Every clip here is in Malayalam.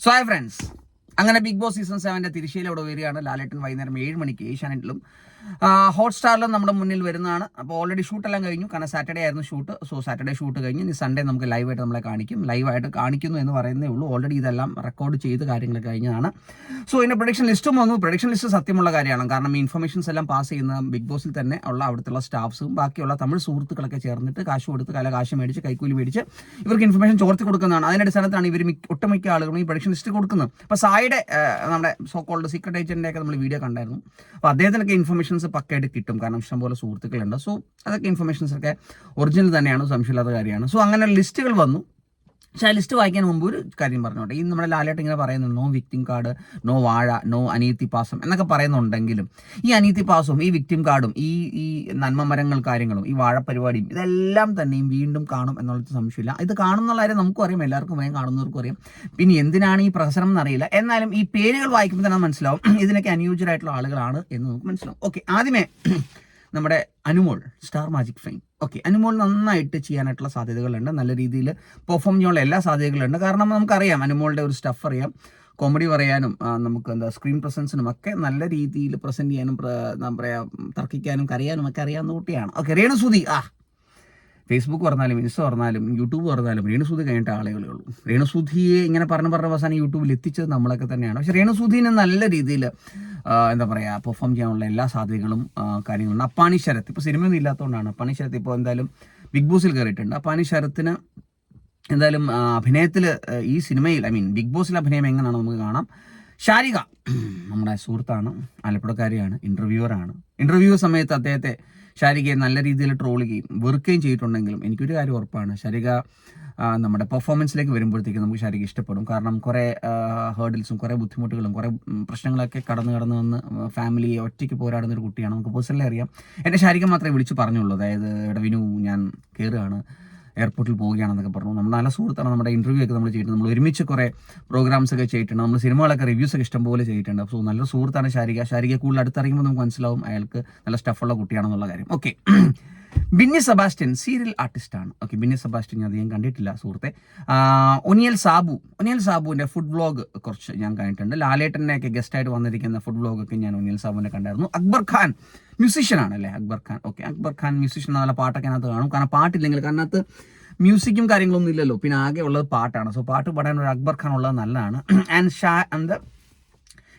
So hi friends. അങ്ങനെ ബിഗ് ബോസ് സീസൺ സെവന്റെ തിരിശയിലൂടെ വരികയാണ്. ലാലേട്ടൻ വൈകുന്നേരം ഏഴ് മണിക്ക് ഏഷ്യാനെറ്റിലും. ഹോട്ട്സ്റ്റാറിലും നമ്മുടെ മുന്നിൽ വരുന്നതാണ്. അപ്പോൾ ഓൾറെഡി ഷൂട്ടെല്ലാം കഴിഞ്ഞു. കാരണം സാറ്റർഡേ ആയിരുന്നു ഷൂട്ട് സോ സാറ്റർഡേ ഷൂട്ട് കഴിഞ്ഞ് ഇനി സൺഡേ നമുക്ക് ലൈവായിട്ട് നമ്മളെ കാണിക്കും. ലൈവായിട്ട് കാണിക്കുന്നു എന്ന് പറയുന്നേ ഉള്ളൂ. ഓൾറെഡി ഇതെല്ലാം റെക്കോർഡ് ചെയ്ത് കാര്യങ്ങൾ കഴിഞ്ഞതാണ്. സോ ഇതിന്റെ പ്രൊഡക്ഷൻ ലിസ്റ്റും വന്നു. പ്രൊഡക്ഷൻ ലിസ്റ്റ് സത്യമുള്ള കാര്യമാണ്. കാരണം ഈ ഇൻഫർമേഷൻസ് എല്ലാം പാസ് ചെയ്യുന്ന ബിഗ് ബോസിൽ തന്നെ ഉള്ള അവിടുത്തെ സ്റ്റാഫ്സും ബാക്കിയുള്ള തമിഴ് സുഹൃത്തുക്കളൊക്കെ ചേർന്നിട്ട് കാശ് കൊടുത്ത് കല കാശ് മേടിച്ച് കൈക്കൂലി മേടിച്ച് ഇവർക്ക് ഇൻഫർമേഷൻ ചോർത്തി കൊടുക്കുന്നതാണ്. അതിന്റെ അടിസ്ഥാനത്താണ് ഇവർ മിക്ക ഒട്ടുമിക്ക ആളുകളും ഈ പ്രൊഡക്ഷൻ ലിസ്റ്റ് കൊടുക്കുന്നത്. അപ്പോൾ സായിയുടെ ആ, നമ്മുടെ സോ കോൾഡ് സീക്രട്ട് ഏജന്റിന്റെ ഒക്കെ നമ്മൾ വീഡിയോ കണ്ടായിരുന്നു. അപ്പോൾ അദ്ദേഹത്തിനൊക്കെ ഇൻഫർമേഷൻസ് പക്കായിട്ട് കിട്ടും. കാരണം ഇഷ്ടംപോലെ സുഹൃത്തുക്കളുണ്ട്. സോ അതൊക്കെ ഇൻഫർമേഷൻസ് ഒക്കെ ഒറിജിനൽ തന്നെയാണ്. സംശയമില്ലാത്ത കാര്യമാണ്. സോ അങ്ങനെ ലിസ്റ്റുകൾ വന്നു. പക്ഷേ ആ ലിസ്റ്റ് വായിക്കാൻ മുമ്പ് ഒരു കാര്യം പറഞ്ഞോട്ടെ. ഈ നമ്മുടെ ലാലേട്ട് ഇങ്ങനെ പറയുന്നു നോ വിക്ടിം കാർഡ് നോ വാഴ നോ അനീതി പാസം എന്നൊക്കെ പറയുന്നുണ്ടെങ്കിലും ഈ അനീതി പാസവും ഈ വിക്ടിം കാർഡും ഈ ഈ നന്മ മരങ്ങൾ കാര്യങ്ങളും ഈ വാഴ പരിപാടിയും ഇതെല്ലാം തന്നെയും വീണ്ടും കാണും എന്നുള്ളത് സംശയമില്ല. ഇത് കാണുന്നുള്ള കാര്യം നമുക്കും അറിയാം എല്ലാവർക്കും വേഗം കാണുന്നവർക്കും അറിയാം. പിന്നെ എന്തിനാണ് ഈ പ്രഹസനം എന്നറിയില്ല. എന്നാലും ഈ പേരുകൾ വായിക്കുമ്പോൾ തന്നെ മനസ്സിലാവും. ഇതിനൊക്കെ അനുയോജ്യരായിട്ടുള്ള ആളുകളാണ് എന്ന് നമുക്ക് മനസ്സിലാവും. ഓക്കെ ആദ്യമേ നമ്മുടെ Anumol star magic fame. Okay Anumol നന്നായിട്ട് ചെയ്യാനായിട്ടുള്ള സാധ്യതകളുണ്ട്. നല്ല രീതിയിൽ പെർഫോം ചെയ്യാനുള്ള എല്ലാ സാധ്യതകളുണ്ട്. കാരണം നമുക്കറിയാം അനുമോളുടെ ഒരു സ്റ്റഫ് അറിയാം. കോമഡി പറയാനും നമുക്ക് എന്താ സ്ക്രീൻ പ്രസൻസിനും ഒക്കെ നല്ല രീതിയിൽ പ്രസന്റ് ചെയ്യാനും എന്താ പറയുക തർക്കിക്കാനും കരയാനും ഒക്കെ അറിയാവുന്ന കുട്ടിയാണ്. ഓക്കെ രേണുസുതി ആ. ഫേസ്ബുക്ക് പറഞ്ഞാലും ഇൻസ്റ്റ പറഞ്ഞാലും യൂട്യൂബ് പറഞ്ഞാലും രേണുസൂതി കഴിഞ്ഞിട്ട് ആളുകളേ ഉള്ളൂ. രേണുസൂതിയെ ഇങ്ങനെ പറഞ്ഞു പറഞ്ഞ അവസാനം യൂട്യൂബിൽ എത്തിച്ചത് നമ്മളൊക്കെ തന്നെയാണ്. പക്ഷെ രേണുസൂതിനെ നല്ല രീതിയിൽ എന്താ പറയുക പെർഫോം ചെയ്യാനുള്ള എല്ലാ സാധ്യതകളും കാര്യങ്ങളുണ്ട് കാര്യങ്ങളും. അപ്പാണി ശരത്ത് ഇപ്പോൾ സിനിമയൊന്നും ഇല്ലാത്തതുകൊണ്ടാണ് അപ്പാണി ശരത്ത് ഇപ്പോൾ എന്തായാലും ബിഗ് ബോസിൽ കയറിയിട്ടുണ്ട് അപ്പാണി ശരത്തിന് എന്തായാലും അഭിനയത്തിൽ ഈ സിനിമയിൽ ഐ മീൻ ബിഗ് ബോസിൽ അഭിനയം എങ്ങനെയാണ് നമുക്ക് കാണാം. ശാരിക. നമ്മുടെ സുഹൃത്താണ് ആലപ്പുഴക്കാരിയാണ് ഇന്റർവ്യൂവറാണ് ഇന്റർവ്യൂ സമയത്ത് അദ്ദേഹത്തെ ഷാരികയെ നല്ല രീതിയിൽ ട്രോളുകയും വെറുക്കുകയും ചെയ്തിട്ടുണ്ടെങ്കിലും എനിക്കൊരു കാര്യം ഉറപ്പാണ്. ഷാരിക നമ്മുടെ പെർഫോമൻസിലേക്ക് വരുമ്പോഴത്തേക്ക് നമുക്ക് ശാരിക ഇഷ്ടപ്പെടും. കാരണം കുറേ ഹേർഡിൽസും കുറേ ബുദ്ധിമുട്ടുകളും കുറേ പ്രശ്നങ്ങളൊക്കെ കടന്നു കടന്നു വന്ന് ഫാമിലി ഒറ്റയ്ക്ക് പോരാടുന്ന ഒരു കുട്ടിയാണ്. നമുക്ക് പേഴ്സണലി അറിയാം. എന്റെ ശാരിക മാത്രമേ വിളിച്ച് പറഞ്ഞുള്ളൂ. അതായത് ഇടവിനു വിനു ഞാൻ കയറുകയാണ് എയർപോർട്ടിൽ പോവുകയാണെന്നൊക്കെ പറഞ്ഞു. നമ്മൾ നല്ല സുഹൃത്താണ് നമ്മുടെ ഇന്റർവ്യൂ ഒക്കെ നമ്മൾ ചെയ്തിട്ടുണ്ട്. നമ്മൾ ഒരുമിച്ച് കുറേ പ്രോഗ്രാംസ് ഒക്കെ ചെയ്തിട്ടുണ്ട്. നമ്മൾ സിനിമകളൊക്കെ റിവ്യൂസ് ഒക്കെ ഇഷ്ടംപോലെ ചെയ്തിട്ടുണ്ട്. സോ നല്ല സുഹൃത്താണ് ശാരിക. ശാരിക കൂടുതൽ അടുത്തിറങ്ങുമ്പോൾ നമുക്ക് മനസ്സിലാവും. അയാൾക്ക് നല്ല സ്റ്റഫുള്ള കുട്ടിയാണെന്നുള്ള കാര്യം. ഓക്കെ ബിന്നി സെബാസ്റ്റ്യൻ സീരിയൽ ആർട്ടിസ്റ്റാണ്. ഓക്കെ ബിന്നി സെബാസ്റ്റ്യൻ ഞാൻ അധികം കണ്ടിട്ടില്ല സുഹൃത്തെ. ഒനിയൽ സാബു. ഒനിയൽ സാബുവിന്റെ ഫുഡ് വ്ളോഗ് കുറച്ച് ഞാൻ കണ്ടിട്ടുണ്ട്. ലാലേട്ടനെയൊക്കെ ഗസ്റ്റായിട്ട് വന്നിരിക്കുന്ന ഫുഡ് വ്ളോഗൊക്കെ ഞാൻ ഒനിയൽ സാബുവിനെ കണ്ടായിരുന്നു. അക്ബർ ഖാൻ മ്യൂസിഷ്യൻ ആണല്ലേ അക്ബർ ഖാൻ? ഓക്കെ അക്ബർ ഖാൻ മ്യൂസീഷ്യൻ എന്നുള്ള പാട്ടൊക്കെ അതിനകത്ത് കാണും. കാരണം പാട്ടില്ലെങ്കിൽ കാരണം അകത്ത് മ്യൂസിക്കും കാര്യങ്ങളൊന്നും ഇല്ലല്ലോ. പിന്നെ ആകെ ഉള്ളത് പാട്ടാണ്. സോ പാട്ട് പാടാൻ ഒരു അക്ബർ ഖാൻ ഉള്ളത് നല്ലതാണ്. ആൻഡ് ഷാ എന്ത്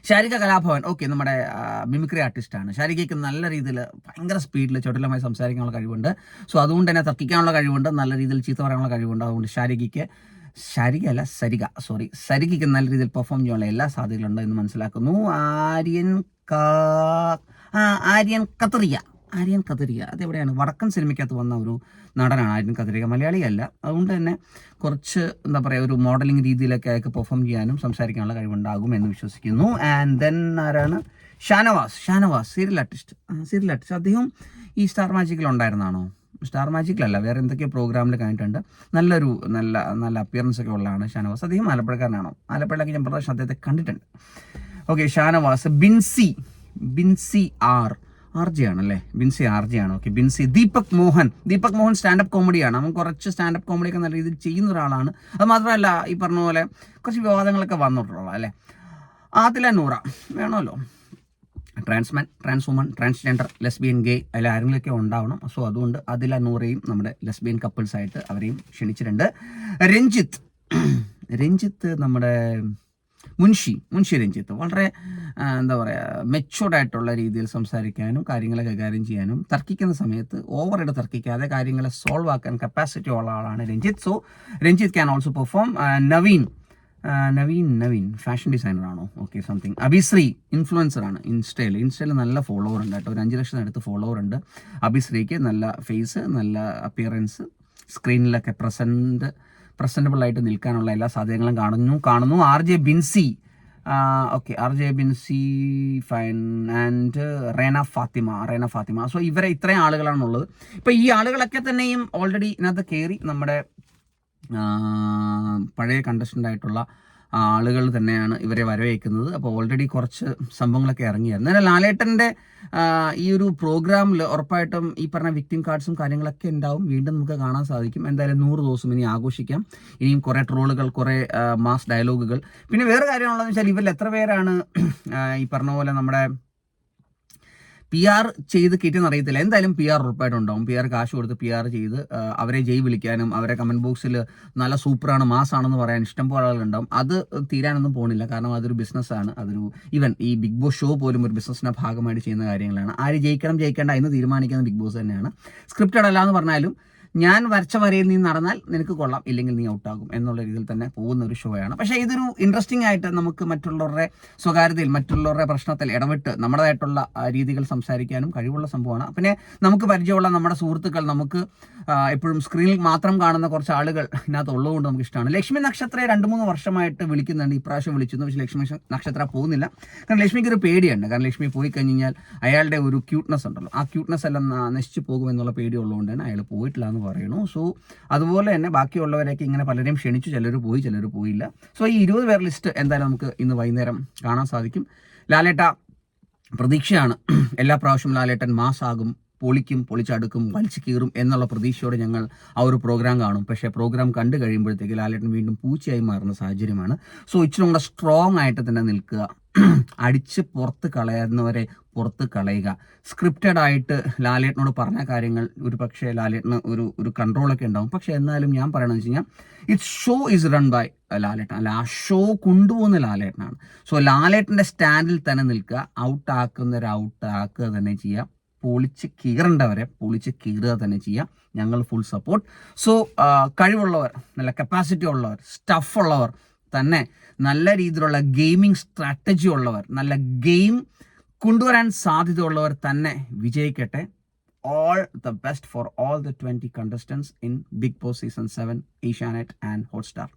ശാരിക കലാഭവൻ. ഓക്കെ നമ്മുടെ മിമിക്രി ആർട്ടിസ്റ്റാണ് ശാരികയ്ക്ക് നല്ല രീതിയിൽ ഭയങ്കര സ്പീഡിൽ ചുടലമായി സംസാരിക്കാനുള്ള കഴിവുണ്ട്. സോ അതുകൊണ്ട് തന്നെ തർക്കിക്കാനുള്ള കഴിവുണ്ട്. നല്ല രീതിയിൽ ചീത്ത പറയാനുള്ള കഴിവുണ്ട്. അതുകൊണ്ട് ശാരികയ്ക്ക് ശരിക അല്ല സരിക സോറി സരികയ്ക്ക് നല്ല രീതിയിൽ പെർഫോം ചെയ്യാനുള്ള എല്ലാ സാധ്യതകളുണ്ട് എന്ന് മനസ്സിലാക്കുന്നു. ആര്യൻ കാ ആര്യൻ കത്തറിയ ആര്യൻ കതിരിക. അതെവിടെയാണ്? വടക്കൻ സിനിമയ്ക്കകത്ത് വന്ന ഒരു നടനാണ് ആര്യൻ കതിരിക. മലയാളിയല്ല. അതുകൊണ്ട് തന്നെ കുറച്ച് എന്താ പറയുക ഒരു മോഡലിംഗ് രീതിയിലൊക്കെ അയാൾക്ക് പെർഫോം ചെയ്യാനും സംസാരിക്കാനുള്ള കഴിവുണ്ടാകും എന്ന് വിശ്വസിക്കുന്നു. ആൻഡ് ദെൻ ആരാണ്? Shanavas. Shanavas serial artist serial artist അദ്ദേഹം ഈ സ്റ്റാർ മാജിക്കിൽ ഉണ്ടായിരുന്നാണോ? സ്റ്റാർ മാജിക്കിലല്ല വേറെ എന്തൊക്കെയോ പ്രോഗ്രാമിൽ കണ്ടിട്ടുണ്ട്. നല്ലൊരു നല്ല നല്ല അപ്പിയറൻസ് ഒക്കെ ഉള്ളതാണ് ഷാനവാസ്. അദ്ദേഹം ആലപ്പുഴക്കാരനാണോ? ആലപ്പുഴയിലൊക്കെ ഞാൻ പ്രാവശ്യം അദ്ദേഹത്തെ കണ്ടിട്ടുണ്ട്. Okay Shanavas. Binsy. Binsy R. R J ആണല്ലേ ബിൻസി ആർ ജി ആണ് ഓക്കെ ബിൻസി ദീപക് മോഹൻ. ദീപക് മോഹൻ സ്റ്റാൻഡപ്പ് കോമഡിയാണ്. അവൻ കുറച്ച് സ്റ്റാൻഡപ്പ് കോമഡിയൊക്കെ നല്ല രീതിയിൽ ചെയ്യുന്ന ഒരാളാണ്. അത് മാത്രമല്ല ഈ പറഞ്ഞ പോലെ കുറച്ച് വിവാദങ്ങളൊക്കെ വന്നിട്ടുള്ള അല്ലേ ആദില നൂറ. വേണമല്ലോ. Trans man trans woman transgender lesbian gay അതിൽ ആരെങ്കിലുമൊക്കെ ഉണ്ടാവണം. സോ അതുകൊണ്ട് അതില നൂറയും നമ്മുടെ ലെസ്ബിയൻ കപ്പിൾസ് ആയിട്ട് അവരെയും ക്ഷണിച്ചിട്ടുണ്ട്. രഞ്ജിത്ത്. രഞ്ജിത്ത് നമ്മുടെ മുൻഷി മുൻഷി രഞ്ജിത്ത്. വളരെ എന്താ പറയുക മെച്ചുവർഡ് ആയിട്ടുള്ള രീതിയിൽ സംസാരിക്കാനും കാര്യങ്ങളെ കൈകാര്യം ചെയ്യാനും തർക്കിക്കുന്ന സമയത്ത് ഓവറായിട്ട് തർക്കിക്കാതെ കാര്യങ്ങളെ സോൾവ് ആക്കാൻ കപ്പാസിറ്റി ഉള്ള ആളാണ് Ranjith. So Ranjith can also perform Naveen. Naveen Naveen. Fashion designer ആണോ? ഓക്കെ സംതിങ് അഭിശ്രീ ഇൻഫ്ലുവൻസർ ആണ് ഇൻസ്റ്റയിൽ. ഇൻസ്റ്റയിൽ നല്ല ഫോളോവർ ഉണ്ട് കേട്ടോ. ഒരു അഞ്ച് ലക്ഷം അടുത്ത് ഫോളോവർ ഉണ്ട്. അഭിശ്രീക്ക് നല്ല ഫേസ് നല്ല അപ്പിയറൻസ് സ്ക്രീനിലൊക്കെ പ്രസന്റ് പ്രസന്റബിൾ ആയിട്ട് നിൽക്കാനുള്ള എല്ലാ സാധ്യതകളും കാണുന്നു കാണുന്നു. R J Binsy okay R J Binsy fine and Rena Fathima Rena Fathima so ഇവരെ ഇത്രയും ആളുകളാണുള്ളത്. ഇപ്പോൾ ഈ ആളുകളൊക്കെ തന്നെയും ഓൾറെഡി ഇതിനകത്ത് കയറി നമ്മുടെ പഴയ കണ്ടസ്റ്റന്റ് ആയിട്ടുള്ള ആളുകൾ തന്നെയാണ് ഇവരെ വരവേക്കുന്നത് അപ്പോൾ ഓൾറെഡി കുറച്ച് സംഭവങ്ങളൊക്കെ ഇറങ്ങിയായിരുന്നു. എന്നാൽ ലാലേട്ടന്റെ ഈ ഒരു പ്രോഗ്രാമിൽ ഉറപ്പായിട്ടും ഈ പറഞ്ഞ വിക്ടിം കാർഡ്സും കാര്യങ്ങളൊക്കെ ഉണ്ടാവും. വീണ്ടും നമുക്ക് കാണാൻ സാധിക്കും. എന്തായാലും നൂറ് ദിവസം ഇനി ആഘോഷിക്കാം. ഇനിയും കുറേ ട്രോളുകൾ കുറേ മാസ് ഡയലോഗുകൾ പിന്നെ വേറെ കാര്യമുള്ളതെന്ന് വെച്ചാൽ ഇവരിൽ എത്ര പേരാണ് ഈ പറഞ്ഞ പോലെ നമ്മുടെ പി ആർ ചെയ്ത് കിട്ടിയെന്ന് അറിയത്തില്ല. എന്തായാലും പി ആർ ഉറപ്പായിട്ടും ഉണ്ടാവും പി ആർ കാശ് കൊടുത്ത് പി ആർ ചെയ്ത് അവരെ ജയ് വിളിക്കാനും അവരെ കമന്റ് ബോക്സിൽ നല്ല സൂപ്പറാണ് മാസാണെന്ന് പറയാൻ ഇഷ്ടം പോലെ ആളുകളുണ്ടാവും. അത് തീരാനൊന്നും പോകുന്നില്ല കാരണം അതൊരു ബിസിനസ്സാണ് അതൊരു ഈവൻ ഈ ബിഗ് ബോസ് ഷോ പോലും ഒരു ബിസിനസ്സിന്റെ ഭാഗമായിട്ട് ചെയ്യുന്ന കാര്യങ്ങളാണ്. ആര് ജയിക്കണം ജയിക്കേണ്ട എന്ന് തീരുമാനിക്കുന്നത് ബിഗ് ബോസ് തന്നെയാണ്. സ്ക്രിപ്റ്റഡ് അല്ല എന്ന് പറഞ്ഞാലും ഞാൻ വരച്ച വരയിൽ നീ നടന്നാൽ നിനക്ക് കൊള്ളാം ഇല്ലെങ്കിൽ നീ ഔട്ടാകും എന്നുള്ള രീതിയിൽ തന്നെ പോകുന്ന ഒരു ഷോയാണ് പക്ഷേ ഇതൊരു ഇൻട്രസ്റ്റിംഗ് ആയിട്ട് നമുക്ക് മറ്റുള്ളവരുടെ സ്വകാര്യതയിൽ മറ്റുള്ളവരുടെ പ്രശ്നത്തിൽ ഇടപെട്ട് നമ്മുടേതായിട്ടുള്ള രീതികൾ സംസാരിക്കാനും കഴിവുള്ള സംഭവമാണ്. പിന്നെ നമുക്ക് പരിചയമുള്ള നമ്മുടെ സുഹൃത്തുക്കൾ നമുക്ക് എപ്പോഴും സ്ക്രീനിൽ മാത്രം കാണുന്ന കുറച്ച് ആളുകൾ ഇതിനകത്ത് ഉള്ളതുകൊണ്ട് നമുക്ക് ഇഷ്ടമാണ്. ലക്ഷ്മി നക്ഷത്രയെ രണ്ട് മൂന്ന് വർഷമായിട്ട് വിളിക്കുന്നുണ്ട് ഇപ്രാവശ്യം വിളിച്ചിരുന്നു. പക്ഷേ ലക്ഷ്മി നക്ഷത്ര പോകുന്നില്ല. കാരണം ലക്ഷ്മിക്ക് ഒരു പേടിയുണ്ട്. കാരണം ലക്ഷ്മി പോയി കഴിഞ്ഞാൽ അയാളുടെ ഒരു ക്യൂട്ട്നെസ് ഉണ്ടല്ലോ. ആ ക്യൂട്ട്നെസ് എല്ലാം നശിച്ചു പോകുമെന്നുള്ള പേടി ഉള്ളതുകൊണ്ട് തന്നെ അയാൾ പോയിട്ടില്ല എന്ന് പറയുന്നു. സോ അതുപോലെ തന്നെ ബാക്കിയുള്ളവരൊക്കെ ഇങ്ങനെ പലരെയും ക്ഷണിച്ചു. ചിലർ പോയി ചിലർ പോയില്ല. സോ ഈ ഇരുപത് പേർ ലിസ്റ്റ് എന്തായാലും നമുക്ക് ഇന്ന് വൈകുന്നേരം കാണാൻ സാധിക്കും. ലാലേട്ട പ്രതീക്ഷയാണ്. എല്ലാ പ്രാവശ്യവും ലാലേട്ടൻ മാസാകും. പൊളിക്കും പൊളിച്ചടുക്കും വലിച്ചു കീറും എന്നുള്ള പ്രതീക്ഷയോടെ ഞങ്ങൾ ആ ഒരു പ്രോഗ്രാം കാണും. പക്ഷേ പ്രോഗ്രാം കണ്ടു കഴിയുമ്പോഴത്തേക്ക് ലാലേട്ടൻ വീണ്ടും പൂച്ചയായി മാറുന്ന സാഹചര്യമാണ്. സോ ഇച്ചിരി കൂടെ സ്ട്രോങ് ആയിട്ട് തന്നെ നിൽക്കുക. അടിച്ച് പുറത്ത് കളയുന്നവരെ പുറത്ത് കളയുക. സ്ക്രിപ്റ്റഡ് ആയിട്ട് ലാലേട്ടനോട് പറഞ്ഞ കാര്യങ്ങൾ ഒരു പക്ഷേ ലാലേട്ടന് ഒരു ഒരു കൺട്രോളൊക്കെ ഉണ്ടാവും. പക്ഷേ എന്നാലും ഞാൻ പറയണമെന്ന് വെച്ച് കഴിഞ്ഞാൽ it show is run by Lalettan. അല്ല ആ ഷോ കൊണ്ടുപോകുന്ന ലാലേട്ടനാണ്. സോ ലാലേട്ടന്റെ സ്റ്റാൻഡിൽ തന്നെ നിൽക്കുക. ഔട്ട് ഔട്ടാക്കുക തന്നെ ചെയ്യുക. പൊളിച്ച് കീറേണ്ടവരെ പൊളിച്ച് കീറുക തന്നെ ചെയ്യാം. ഞങ്ങൾ ഫുൾ സപ്പോർട്ട് സോ കഴിവുള്ളവർ നല്ല കപ്പാസിറ്റി ഉള്ളവർ സ്റ്റഫ് ഉള്ളവർ തന്നെ നല്ല രീതിയിലുള്ള ഗെയിമിംഗ് സ്ട്രാറ്റജി ഉള്ളവർ നല്ല ഗെയിം കൊണ്ടുവരാൻ സാധ്യതയുള്ളവർ തന്നെ വിജയിക്കട്ടെ. All the best for all the twenty contestants in Bigg Boss season seven Asianet and Hotstar